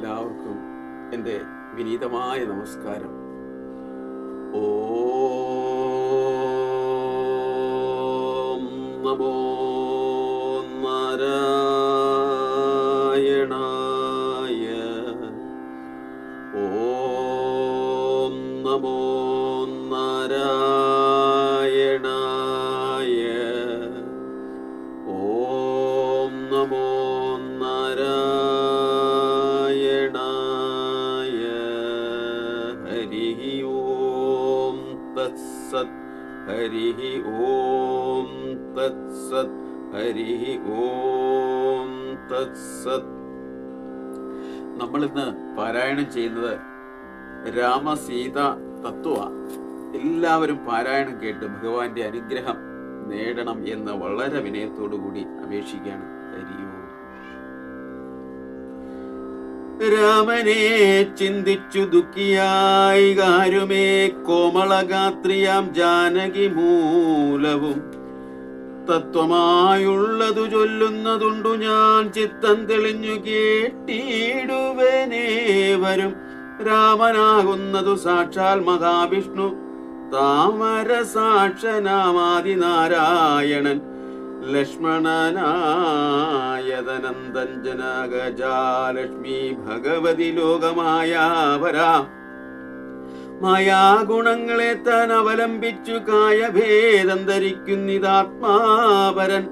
എല്ലാവർക്കും എന്റെ വിനീതമായ നമസ്കാരം. ഓ നമോ നാരായണായ. ഓം നമോ തത്സത് ഹരി ഓം തത്സത് ഹരി ഓം തത്സത് നമ്മളിന്ന് പാരായണം ചെയ്യുന്നത് രാമസീത തത്വ എല്ലാവരും പാരായണം കേട്ട് ഭഗവാന്റെ അനുഗ്രഹം നേടണം എന്ന് വളരെ വിനയത്തോടു കൂടി അപേക്ഷിക്കുകയാണ്. ഹരിയോ രാമനെ ചിന്തിച്ചു ദുഃഖിയായി. കാരുമേ കോമളഗാത്രിയാം ജാനകി മൂലവും. തത്വമായുള്ളതു ചൊല്ലുന്നതുണ്ടു ഞാൻ. ചിത്തം തെളിഞ്ഞു കേട്ടിടുവനേവരും രാമനാകുന്നതു സാക്ഷാൽ മഹാവിഷ്ണു. താമര സാക്ഷനാമാതി നാരായണൻ ലക്ഷ്മണനായതനന്ദൻ ജനഗജാലക്ഷ്മി ഭഗവതി ലോകമായാവരാ. മായാഗുണങ്ങളെ താൻ അവലംബിച്ചു കായഭേദം ധരിക്കുന്നിതാത്മാപരൻ.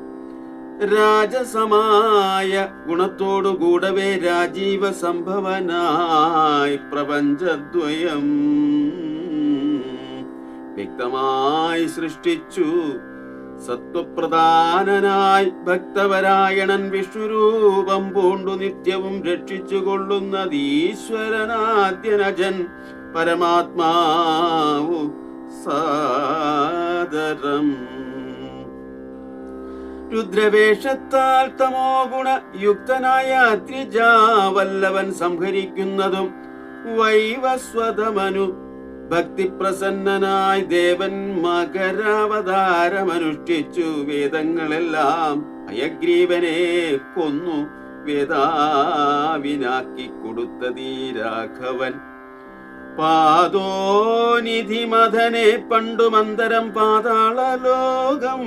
രാജസമായ ഗുണത്തോടു കൂടവേ രാജീവ സംഭവനായി പ്രപഞ്ചദ്വയം വ്യക്തമായി സൃഷ്ടിച്ചു. സത്വപ്രധാനനായി ഭക്തപരായണൻ വിഷ്ണുരൂപം പൂണ്ടു നിത്യവും രക്ഷിച്ചു കൊള്ളുന്നത് ഈശ്വരനാദ്യനജൻ പരമാത്മാവു സാദരം. രുദ്രവേഷത്താൽ തമോ ഗുണ യുക്തനായ ത്രിജാവല്ലവൻ സംഹരിക്കുന്നതും വൈവസ്വതമനു ഭക്തിപ്രസന്നനായി ദേവൻ മകരാവതാരമനുഷ്ഠിച്ചു വേദങ്ങളെല്ലാം അയഗ്രീവനെ കൊന്നു വേദാവിനാക്കി കൊടുത്തതീ രാഘവൻ. പാദോനിധി മഥനെ പണ്ടു മന്ദരം പാതാള ലോകം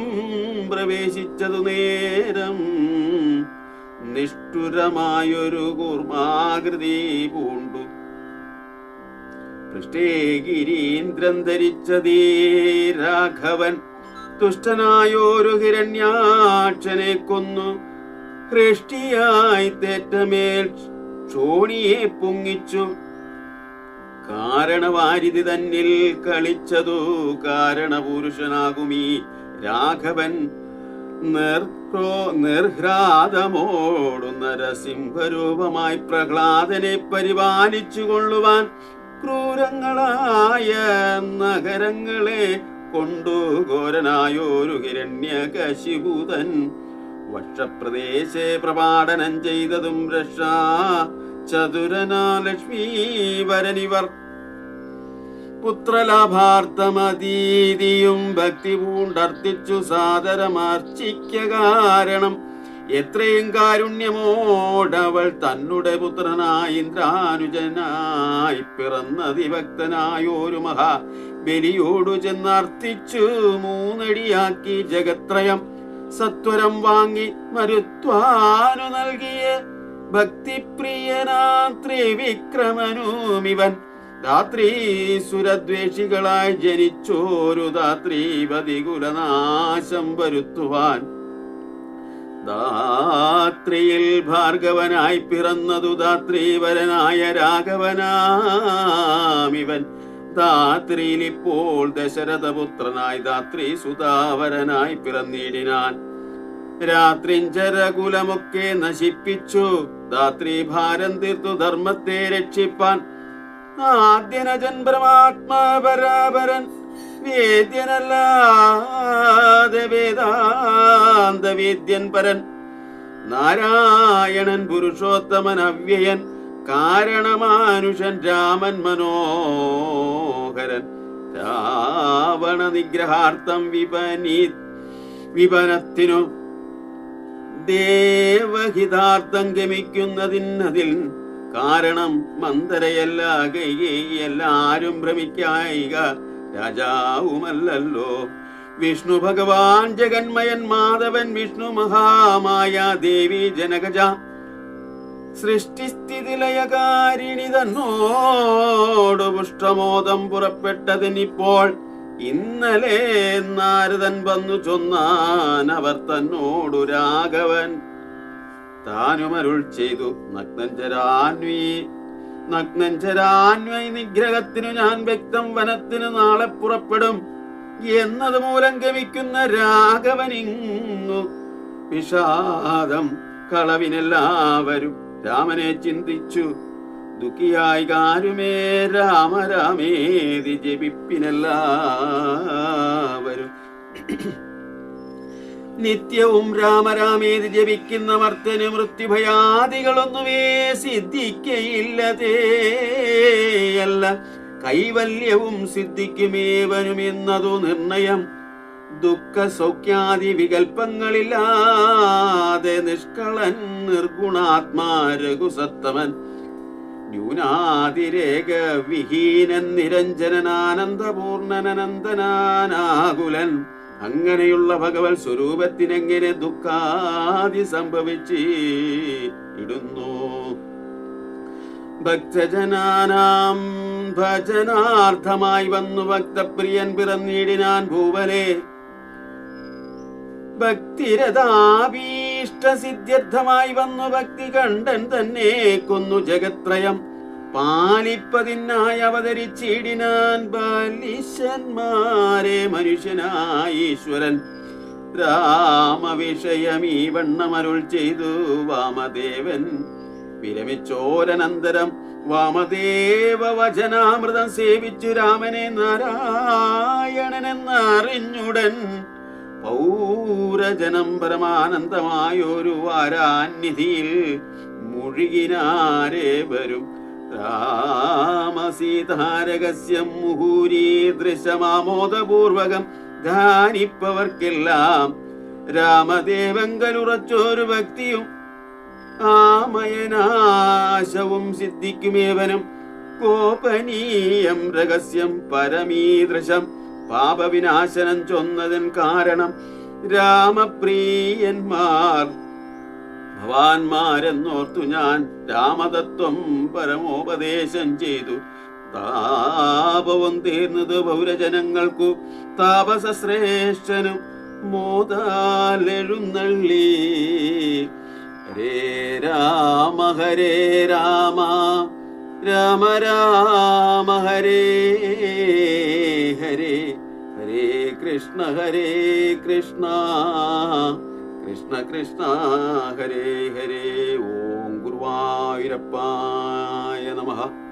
പ്രവേശിച്ചതു നേരം നിഷ്ഠുരമായൊരു കൂർമാകൃതി പൂണ്ടു പൃഷ്ടേഗിരീന്ദ്രൻ ധരിച്ചതീ രാഘവൻ തുഷ്ടനായോരു ഹിരണ്യാക്ഷനെ കൊന്നു. ഹൃഷ്ടിയായി തേറ്റമേൽ ക്ഷോണിയെ പൊങ്ങിച്ചു. കാരണവാരിധി തന്നിൽ കളിച്ചതു കാരണപുരുഷനാകുമീ രാഘവൻ. നിർഹ്രാതമോടുന്ന നരസിംഹരൂപമായി പ്രഹ്ലാദനെ പരിപാലിച്ചു കൊള്ളുവാൻ ക്രൂരങ്ങളായ നഗരങ്ങളെ കൊണ്ടു ഘോരനായൊരു ഹിരണ്യകശിഭൂതൻ വക്ഷപ്രദേശെ പ്രപാടനം ചെയ്തതും രക്ഷാ ചതുരനാ ലക്ഷ്മീവരനിവർ. പുത്രലാഭാർത്ഥമതീതിയും ഭക്തി പൂണ്ടർത്തിച്ചു സാദരമർച്ചിക്ക കാരണം എത്രയും കാരുണ്യമോടവൾ തന്നുടെ പുത്രനായി ഇന്ദ്രാനുജനായി പിറന്നതി ഭക്തനായോരു മഹാ ബലിയോടു ചെന്നർത്ഥിച്ചു മൂന്നടിയാക്കി ജഗത്രയം സത്വരം വാങ്ങി മരുത്വാനു നൽകിയ ഭക്തിപ്രിയനാ ത്രിവിക്രമനുമിവൻ രാത്രി സുരദ്വേഷികളായി ജനിച്ചോരു ധാത്രീപതി കുലനാശം വരുത്തുവാൻ ധാത്രിയിൽ ഭാർഗവനായി പിറന്നതു ധാത്രീവരനായ രാഘവനാമിവൻ. ധാത്രിയിൽ ഇപ്പോൾ ദശരഥപുത്രനായി ധാത്രി സുതാവരനായി പിറന്നിടിനാൻ. രാത്രിഞ്ചരകുലമൊക്കെ നശിപ്പിച്ചു. ദാത്രി ഭാരം തീർത്തു ധർമ്മത്തെ രക്ഷിപ്പാൻ. ആദ്യനജൻ പരമാത്മാപരാപരൻ വേദ്യനല്ലാതെ വേദാന്ത വേദ്യൻ പരൻ. നാരായണൻ പുരുഷോത്തമൻ അവ്യയൻ കാരണമാനുഷൻ രാമൻ മനോഹരൻ. രാവണ നിഗ്രഹാർത്ഥം വിപനീ വിപനത്തിനു ദേവഹിതാർത്ഥം ഗമിക്കുന്നതിനതിൽ കാരണം മന്ദരയല്ല കൈകേയല്ല ആരും ഭ്രമിക്കായിക രാജാവുമല്ലല്ലോ. വിഷ്ണു ഭഗവാൻ ജഗന്മയൻ മാധവൻ വിഷ്ണു മഹാമായ ദേവി ജനകജ. സൃഷ്ടിസ്ഥിതിലയകാരിണി തന്നോട് പുഷ്ടമോദം പുറപ്പെട്ടതിനിപ്പോൾ ഇന്നലെ നാരദൻ വന്നു ചൊന്നാൻ അവർ തന്നോടു രാഘവൻ. താനുമരുൾ ചെയ്തു നഗ്നഞ്ചരാൻവി നഗ്നഞ്ചരാൻവൈ നിഗ്രഹത്തിനു ഞാൻ വ്യക്തം വനത്തിന് നാളെ പുറപ്പെടും. എന്നത് മൂലം ഗമിക്കുന്ന രാഘവനിങ്ങു വിഷാദം കളവിനെല്ലാവരും രാമനെ ചിന്തിച്ചു. ദുഃഖിയായി കാരുമേ രാമ രാമേതി ജപിപ്പിനെല്ലാവരും. നിത്യവും രാമരാമേതി ജപിക്കുന്ന മർത്തന് മൃത്യുഭയാദികളൊന്നുമേ സിദ്ധിക്കയില്ലതേ അല്ല കൈവല്യവും സിദ്ധിക്കുമേവനുമെന്നതു നിർണയം. ദുഃഖ സൗഖ്യാദി വികൽപ്പങ്ങളില്ലാതെ നിഷ്കളൻ നിർഗുണാത്മാ രഘുസത്തമൻ. ന്യൂനാതിരേക വിഹീനൻ നിരഞ്ജനനാനന്ദപൂർണനനന്ദനാനാകുലൻ. അങ്ങനെയുള്ള ഭഗവത് സ്വരൂപത്തിനെങ്ങനെ ദുഃഖാദി സംഭവിച്ചു ഇടുന്നു ഭക്തജനാനാം ഭജനാർത്ഥമായി വന്നു ഭക്തപ്രിയൻ പിറന്നീടിനാൻ ഭൂവലെ. ഭക്തിരഥാഭീഷ്ടസിദ്ധ്യർത്ഥമായി വന്നു ഭക്തി കണ്ടൻ തന്നെ കൊന്നു ജഗത്രയം. പാലിപ്പതിനായി അവതരിച്ചിടിനാൻ ബാലിശന്മാരെ മനുഷ്യനായി ഈശ്വരൻ. ഈ വണ്ണമരുൾ ചെയ്തു വാമദേവൻ. വിരമിച്ചോരനന്തരം വാമദേവ വചനാമൃതം സേവിച്ചു രാമനെ നാരായണനെന്നറിഞ്ഞുടൻ പൗരജനം പരമാനന്ദമായൊരു വാരാന്നിധിയിൽ മുഴുകിനാരേ വരും. രാമസീതാരകസ്യം മുഹൂരീ ദൃശമാമോദപൂർവകം ധ്യാനിപ്പവർക്കെല്ലാം രാമദേവങ്കലുറച്ചൊരു ഭക്തിയും ആമയനാശവും സിദ്ധിക്കുമേവനും. കോപനീയം രഹസ്യം പരമീദൃശം. പാപവിനാശനം ചൊന്നതിൻ കാരണം രാമപ്രിയന്മാർ. ഭവാന്മാരെന്നോർത്തു ഞാൻ രാമതത്വം പരമോപദേശം ചെയ്തു. താപവും തീർന്നത് പൗരജനങ്ങൾക്കു താപസശ്രേഷ്ഠനും മോദാലെഴുന്നള്ളി. ഹരേ രാമ ഹരേ രാമ. രാമ രാമ ഹരേ ഹരേ. ഹരേ കൃഷ്ണ ഹരേ കൃഷ്ണ. കൃഷ്ണ കൃഷ്ണ ഹരേ ഹരേ. ഓം ഗുരുവായൂരപ്പായ നമഃ.